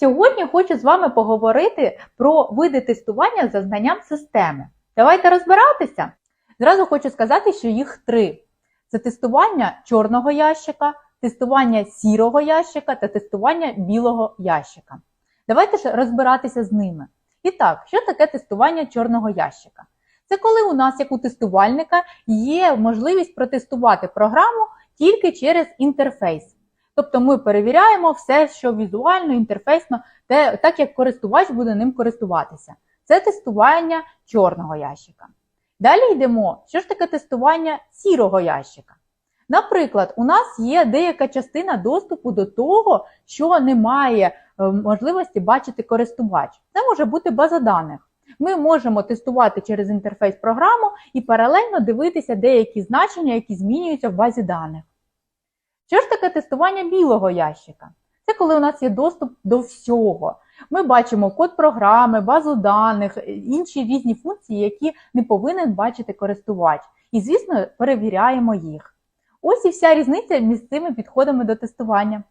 Сьогодні хочу з вами поговорити про види тестування за знанням системи. Давайте розбиратися. Зразу хочу сказати, що їх три: це тестування чорного ящика, тестування сірого ящика та тестування білого ящика. Давайте ж розбиратися з ними. І так, що таке тестування чорного ящика? Це коли у нас, як у тестувальника, є можливість протестувати програму тільки через інтерфейс. Тобто ми перевіряємо все, що візуально, інтерфейсно, те, так як користувач буде ним користуватися. Це тестування чорного ящика. Далі йдемо, що ж таке тестування сірого ящика. Наприклад, у нас є деяка частина доступу до того, що не має е, можливості бачити користувач. Це може бути база даних. Ми можемо тестувати через інтерфейс програму і паралельно дивитися деякі значення, які змінюються в базі даних. Що ж таке тестування білого ящика? Це коли у нас є доступ до всього. Ми бачимо код програми, базу даних, інші різні функції, які не повинен бачити користувач. І, звісно, перевіряємо їх. Ось і вся різниця між цими підходами до тестування.